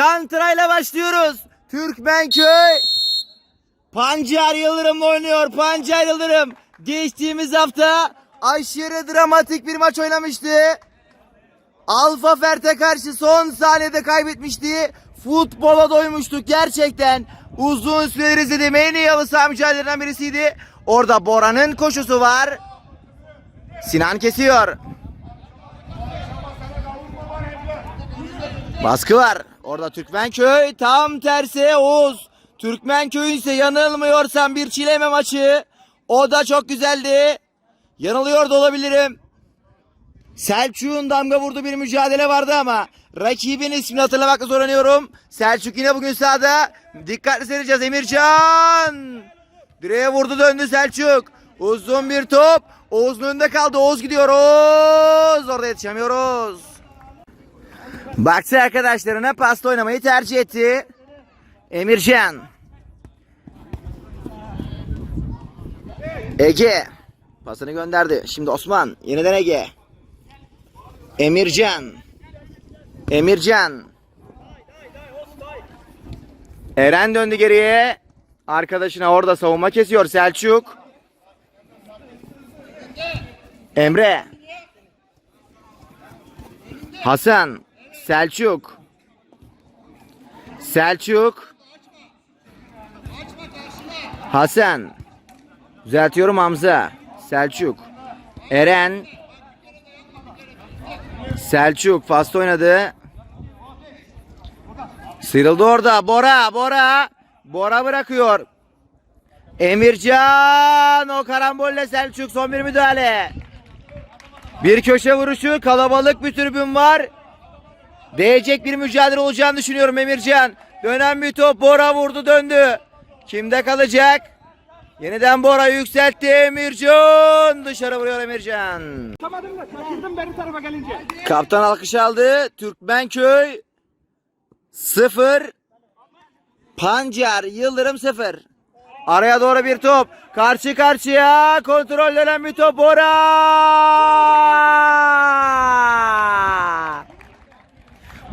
Santra'yla başlıyoruz. Türkmenköy Pancar Yıldırım'la oynuyor. Pancar Yıldırım geçtiğimiz hafta aşırı dramatik bir maç oynamıştı. Alfa Fert'e karşı son saniyede kaybetmişti. Futbola doymuştuk gerçekten. Uzun süredir izlediğim en iyi halı saha mücadelelerinden birisiydi. Orada Bora'nın koşusu var. Sinan kesiyor. Baskı var. Orada Türkmenköy tam tersi Oğuz. Türkmenköy ise yanılmıyorsam bir çileme maçı. O da çok güzeldi. Yanılıyor da olabilirim. Selçuk'un damga vurduğu bir mücadele vardı ama rakibin ismini hatırlamakta zorlanıyorum. Selçuk yine bugün sahada. Dikkatli seyredeceğiz Emircan. Direğe vurdu döndü Selçuk. Uzun bir top. Oğuz'un önünde kaldı. Oğuz gidiyor. Oğuz. Orada yetişemiyoruz. Baktı arkadaşlarına pasta oynamayı tercih etti. Emircan. Ege. Pasını gönderdi. Şimdi Osman. Yeniden Ege. Emircan. Emircan. Eren döndü geriye. Arkadaşına orada savunma kesiyor Selçuk. Emre. Hasan. Selçuk. Selçuk. Hasan. Düzeltiyorum Hamza. Selçuk. Eren. Selçuk fast oynadı. Sıyrıldı orada. Bora, Bora. Bora bırakıyor. Emircan o karambolle Selçuk son bir müdahale. Bir köşe vuruşu kalabalık bir tribün var. Değecek bir mücadele olacağını düşünüyorum Emircan. Dönen bir top Bora vurdu döndü. Kimde kalacak? Yeniden Bora yükseltti Emircan. Dışarı vuruyor Emircan. Tutamadım da şaşırdım benim tarafa gelince. Kaptan alkış aldı. Türkmenköy 0 Pancar Yıldırım 0 Araya doğru bir top. Karşı karşıya kontrol dönen bir top. Bora!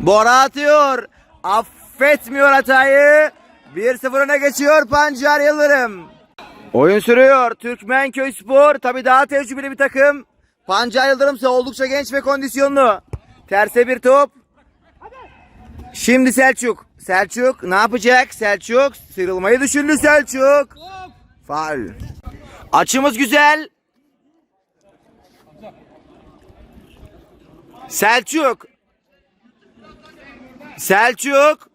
Bora atıyor. Affetmiyor hatayı. 1-0 öne geçiyor Pancar Yıldırım. Oyun sürüyor. Türkmenköy Spor tabii daha tecrübeli bir takım. Pancar Yıldırım ise oldukça genç ve kondisyonlu. Terse bir top. Şimdi Selçuk. Selçuk ne yapacak? Selçuk sıyrılmayı düşündü Selçuk. Faul. Açımız güzel. Selçuk. Selçuk.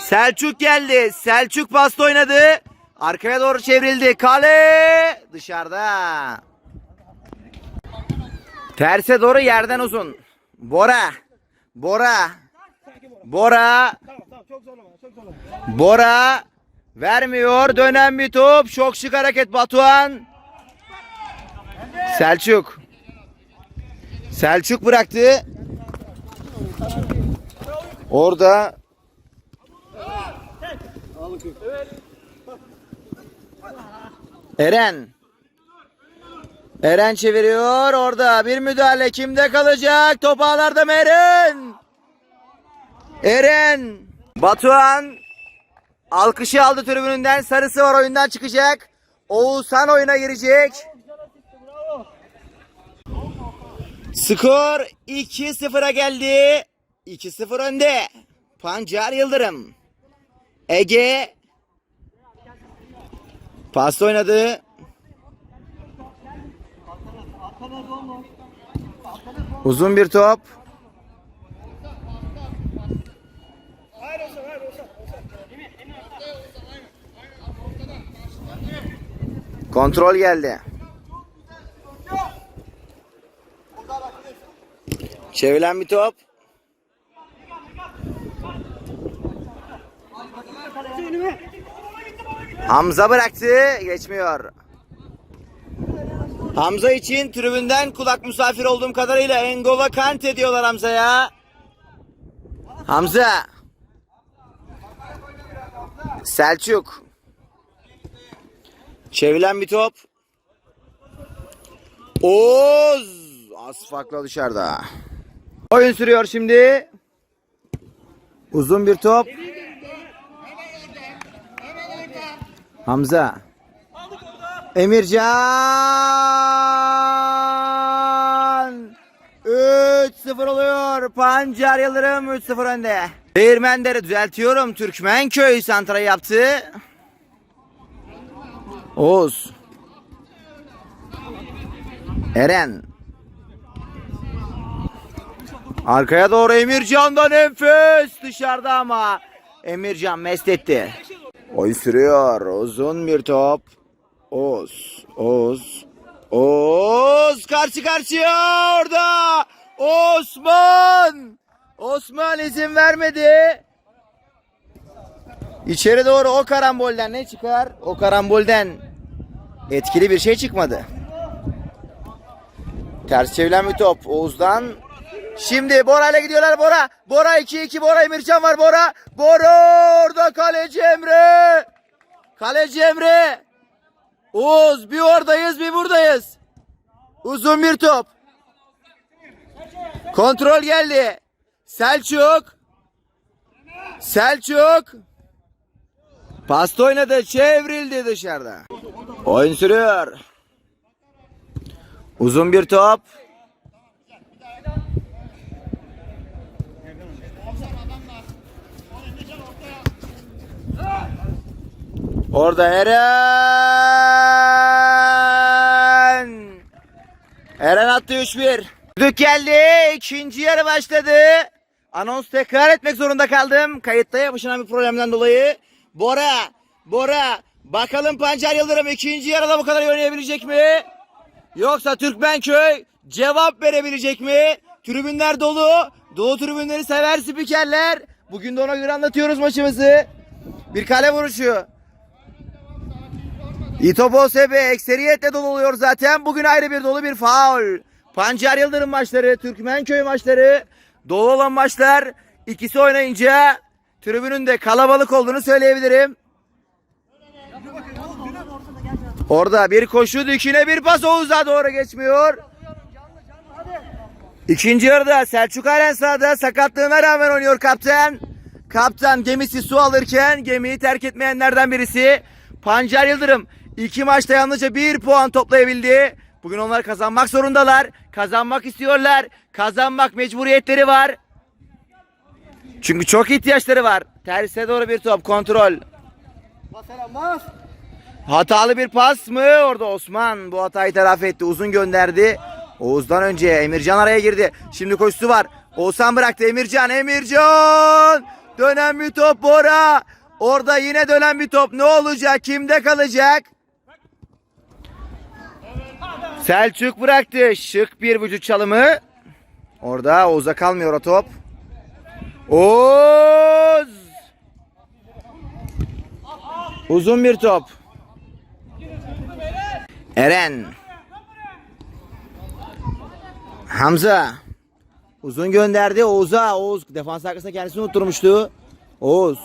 Selçuk geldi. Selçuk pasta oynadı. Arkaya doğru çevrildi. Kale dışarıda. Terse doğru yerden uzun. Bora. Bora. Bora. Bora. Vermiyor. Dönen bir top. Çok şık hareket Batuhan. Selçuk. Selçuk bıraktı. Orada Eren. Eren çeviriyor. Orada bir müdahale. Kimde kalacak? Top ağlarda Eren? Eren. Batuhan alkışı aldı tribününden. Sarısı var oyundan çıkacak. Oğuzhan oyuna girecek. Skor 2-0'a geldi 2-0 önde Pancar Yıldırım Ege Pas oynadı. Uzun bir top. Kontrol geldi. Çevrilen bir top. Hamza bıraktı. Geçmiyor. Hamza için tribünden kulak misafir olduğum kadarıyla Engova Kante diyorlar Hamza'ya. Hamza. Selçuk. Çevrilen bir top. Oğuz. Asfakla dışarıda. Oyun sürüyor şimdi. Uzun bir top. Hamza. Emircan. 3-0 oluyor. Pancar Yıldırım 3-0 önde. Değirmenleri düzeltiyorum. Türkmenköy santra yaptı. Oğuz. Eren. Arkaya doğru Emircan'dan enfes dışarıda ama Emircan mest etti. Oyun sürüyor. Uzun bir top. Oğuz. Oğuz. Oğuz karşı karşıya orada. Osman. Osman izin vermedi. İçeri doğru o karambolden ne çıkar? O karambolden etkili bir şey çıkmadı. Ters çevrilen bir top Oğuz'dan. Şimdi Bora ile gidiyorlar Bora. Bora 2-2 Bora Emircan var Bora. Bora orada kaleci Emre. Kaleci Emre. Oğuz bir oradayız bir buradayız. Uzun bir top. Kontrol geldi. Selçuk. Selçuk. Pasta oynadı çevrildi dışarıda. Oyun sürüyor. Uzun bir top. Orada Eren. Eren attı 3-1. Düdük geldi. İkinci yarı başladı. Anons tekrar etmek zorunda kaldım. Kayıtta yapışan bir problemden dolayı. Bora, Bora. Bakalım Pancar Yıldırım ikinci yarıda bu kadar oynayabilecek mi? Yoksa Türkmenköy cevap verebilecek mi? Tribünler dolu. Dolu tribünleri sever spikerler. Bugün de ona göre anlatıyoruz maçımızı. Bir kale vuruşu. İtop OSB ekseriyetle dolu zaten. Bugün ayrı bir dolu bir faul. Pancar Yıldırım maçları, Türkmenköy maçları, dolu olan maçlar. ikisi oynayınca tribünün de kalabalık olduğunu söyleyebilirim. Orada bir koşu dikine bir pas Oğuz'a doğru geçmiyor. İkinci yarıda Selçuk Aren sahada sakatlığına rağmen oynuyor kaptan. Kaptan gemisi su alırken gemiyi terk etmeyenlerden birisi. Pancar Yıldırım iki maçta yalnızca bir puan toplayabildi. Bugün onlar kazanmak zorundalar. Kazanmak istiyorlar. Kazanmak mecburiyetleri var. Çünkü çok ihtiyaçları var. Terse doğru bir top kontrol. Hatalı bir pas mı? Orada Osman bu hatayı telafi etti. Uzun gönderdi. Oğuz'dan önce Emircan araya girdi. Şimdi koşusu var. Oğuzhan bıraktı Emircan. Emircan! Dönen bir top Bora. Orada yine dönen bir top. Ne olacak? Kimde kalacak? Selçuk bıraktı. Şık bir vücut çalımı. Orada Oğuz'a kalmıyor o top. Oğuz! Uzun bir top. Eren. Hamza. Uzun gönderdi Oğuz'a. Oğuz defans arkasında kendisini unutturmuştu. Oğuz.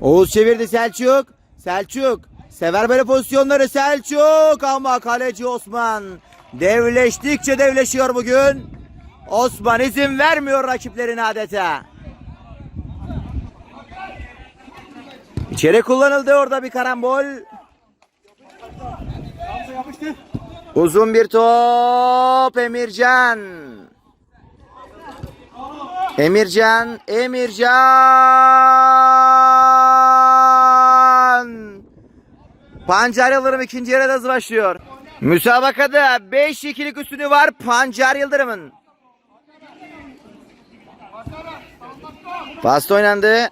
Oğuz çevirdi Selçuk. Selçuk. Sever böyle pozisyonları Selçuk ama kaleci Osman devleştikçe devleşiyor bugün. Osman izin vermiyor rakiplerine adeta. İçeri kullanıldı orada bir karambol. Uzun bir top Emircan. Emircan, Emircan. Pancar Yıldırım ikinci yarıda hızlı başlıyor. Müsabakada 5-2'lik üstünü var Pancar Yıldırım'ın. Pasta oynandı.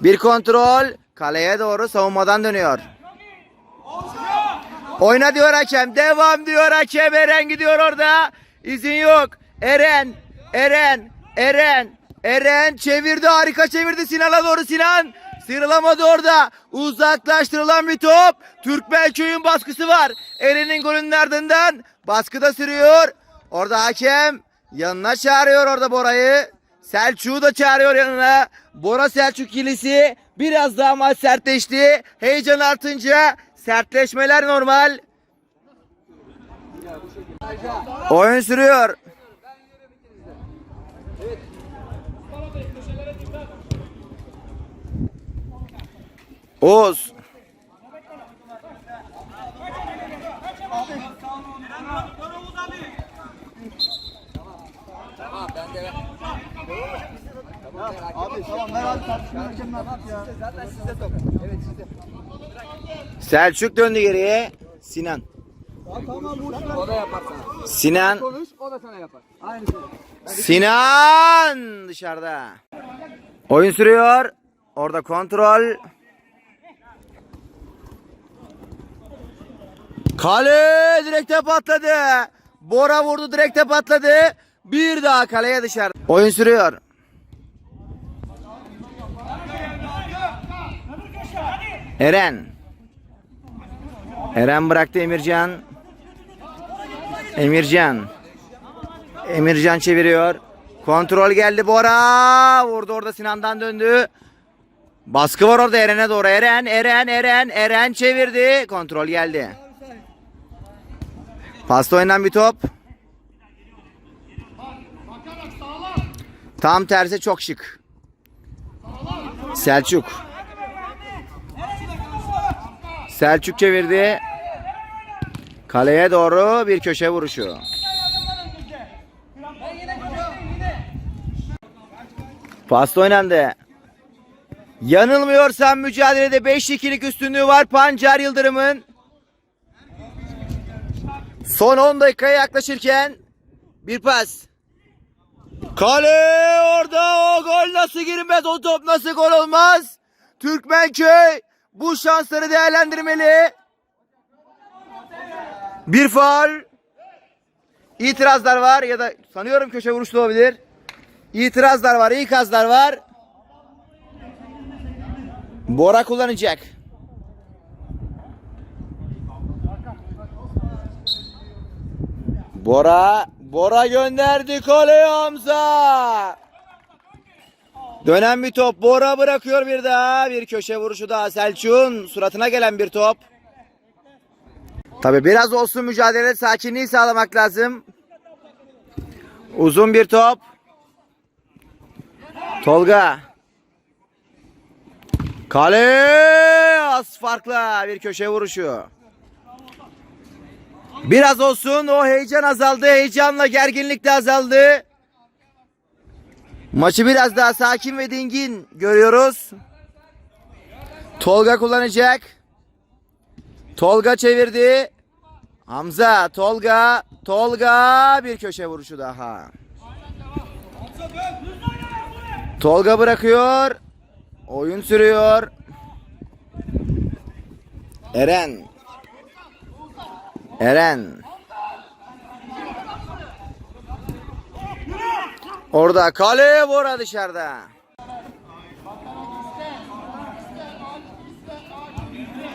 Bir kontrol. Kaleye doğru savunmadan dönüyor. Oyna diyor hakem. Devam diyor hakem. Eren gidiyor orada. İzin yok. Eren. Eren. Eren. Eren çevirdi. Harika çevirdi Sinan'a doğru Sinan. Sıyrılamadı orada. Uzaklaştırılan bir top. Türkmenköy'ün baskısı var. Eren'in golünün ardından baskıda sürüyor. Orada hakem yanına çağırıyor orada Bora'yı. Selçuk'u da çağırıyor yanına. Bora Selçuk ikilisi biraz daha maç sertleşti. Heyecan artınca sertleşmeler normal. Oyun sürüyor. Oğuz. Abi tamam ver abi tartışma hakem ne yaptı ya? Zaten sizde top. Evet sizde. Selçuk döndü geriye. Sinan. Abi tamam. O da yapar sana. Sinan. Konuş, o da sana yapar. Aynı şey. Sinan dışarıda. Oyun sürüyor. Orada kontrol. Kale direkte patladı. Bora vurdu direkte patladı. Bir daha kaleye dışarı. Oyun sürüyor. Eren. Eren bıraktı Emircan. Emircan. Emircan çeviriyor. Kontrol geldi Bora. Vurdu orada Sinan'dan döndü. Baskı var orada Eren'e doğru. Eren, Eren, Eren, Eren çevirdi. Kontrol geldi. Pasta oynanan bir top. Tam tersi çok şık. Selçuk. Selçuk çevirdi. Kaleye doğru bir köşe vuruşu. Pasta oynandı. Yanılmıyorsam mücadelede 5-2'lik üstünlüğü var Pancar Yıldırım'ın. Son 10 dakikaya yaklaşırken bir pas. Kale orada o gol nasıl girmez o top nasıl gol olmaz. Türkmenköy bu şansları değerlendirmeli. Bir faul. İtirazlar var ya da sanıyorum köşe vuruşlu olabilir. İtirazlar var, ikazlar var. Bora kullanacak. Bora, Bora gönderdi kale Hamza. Dönen bir top. Bora bırakıyor bir daha. Bir köşe vuruşu daha. Selçuk'un suratına gelen bir top. Tabi biraz olsun mücadele sakinliği sağlamak lazım. Uzun bir top. Tolga. Kale az farkla bir köşe vuruşu. Biraz olsun o heyecan azaldı. Heyecanla gerginlik de azaldı. Maçı biraz daha sakin ve dingin görüyoruz. Tolga kullanacak. Tolga çevirdi. Hamza, Tolga, Tolga bir köşe vuruşu daha. Tolga bırakıyor. Oyun sürüyor. Eren. Eren. Orada kale Bora dışarıda.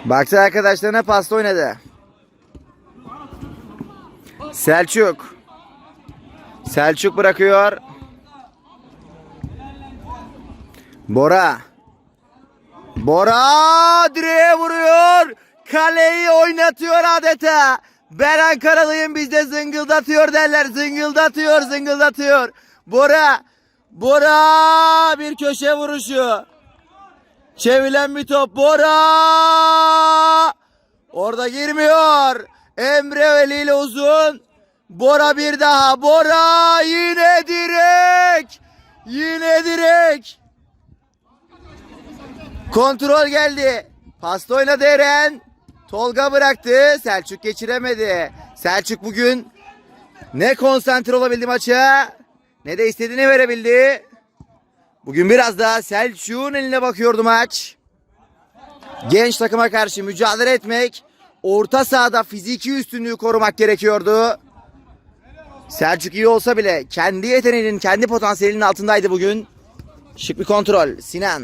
Baktı arkadaşlarına pasta oynadı. Selçuk. Selçuk bırakıyor. Bora. Bora direğe vuruyor. Kaleyi oynatıyor adeta. Ben Ankaralıyım bizde zıngıldatıyor derler. Zıngıldatıyor zıngıldatıyor. Bora. Bora bir köşe vuruşu. Çevrilen bir top. Bora. Orada girmiyor. Emre Veli ile uzun. Bora bir daha. Bora yine direk. Yine direk. Kontrol geldi. Pasta oynadı Eren. Tolga bıraktı. Selçuk geçiremedi. Selçuk bugün ne konsantre olabildi maça ne de istediğini verebildi. Bugün biraz daha Selçuk'un eline bakıyordu maç. Genç takıma karşı mücadele etmek, orta sahada fiziki üstünlüğü korumak gerekiyordu. Selçuk iyi olsa bile kendi yeteneğinin, kendi potansiyelinin altındaydı bugün. Şık bir kontrol. Sinan.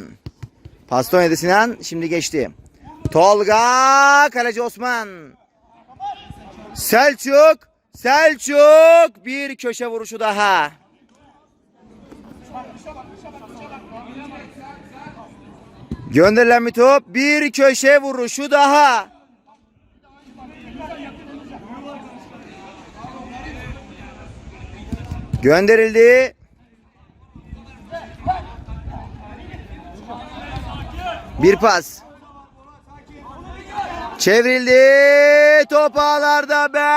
Oynadı Sinan. Şimdi geçti. Tolga. Kaleci Osman. Selçuk. Selçuk. Bir köşe vuruşu daha. Gönderilen bir top. Bir köşe vuruşu daha. Gönderildi. Bir pas. Çevrildi. Top ağlarda Berk.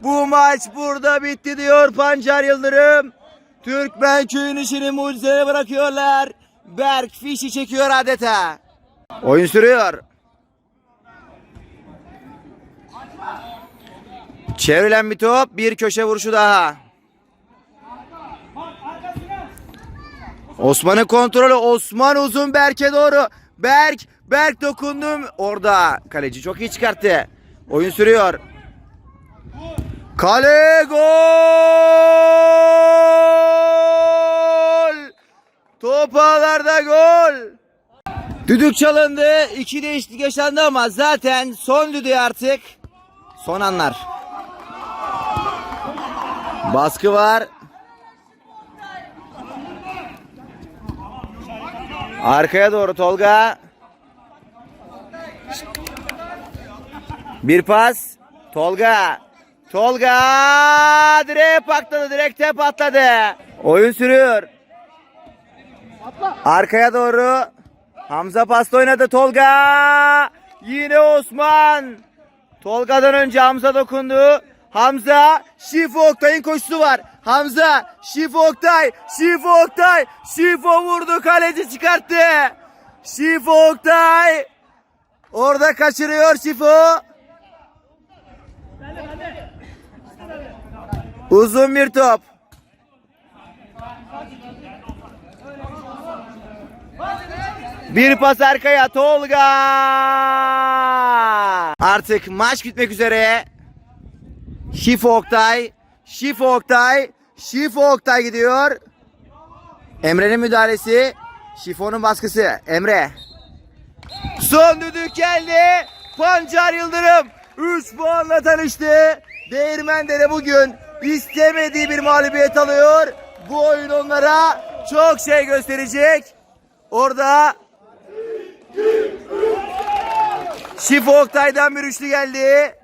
Bu maç burada bitti diyor Pancar Yıldırım. Türkmen köyün işini mucizeye bırakıyorlar. Berk fişi çekiyor adeta. Oyun sürüyor. Çevrilen bir top, bir köşe vuruşu daha. Osman'ın kontrolü, Osman uzun Berk'e doğru. Berk, Berk dokundum. Orada kaleci çok iyi çıkarttı. Oyun sürüyor. Kale gol! Top ağlarda gol! Düdük çalındı. iki değişiklik yaşandı ama zaten son düdüğü artık. Son anlar. Baskı var. Arkaya doğru Tolga. Bir pas. Tolga. Tolga direkt patladı. Direkte patladı. Oyun sürüyor. Arkaya doğru. Hamza pasta oynadı Tolga. Yine Osman. Tolga'dan önce Hamza dokundu. Hamza, Şifo Oktay'ın koşusu var. Hamza, Şifo Oktay, Şifo Oktay, Şifo vurdu kaleci çıkarttı. Şifo Oktay. Orada kaçırıyor Şifo. Uzun bir top. Bir pas arkaya Tolga. Artık maç bitmek üzere. Şifo Oktay, Şifo Oktay, Şifo Oktay gidiyor. Emre'nin müdahalesi, Şifo'nun baskısı. Emre. Son düdük geldi. Pancar Yıldırım 3 puanla tanıştı. Değirmende'de bugün istemediği bir mağlubiyet alıyor. Bu oyun onlara çok şey gösterecek. Orada Şifo Oktay'dan bir üçlü geldi.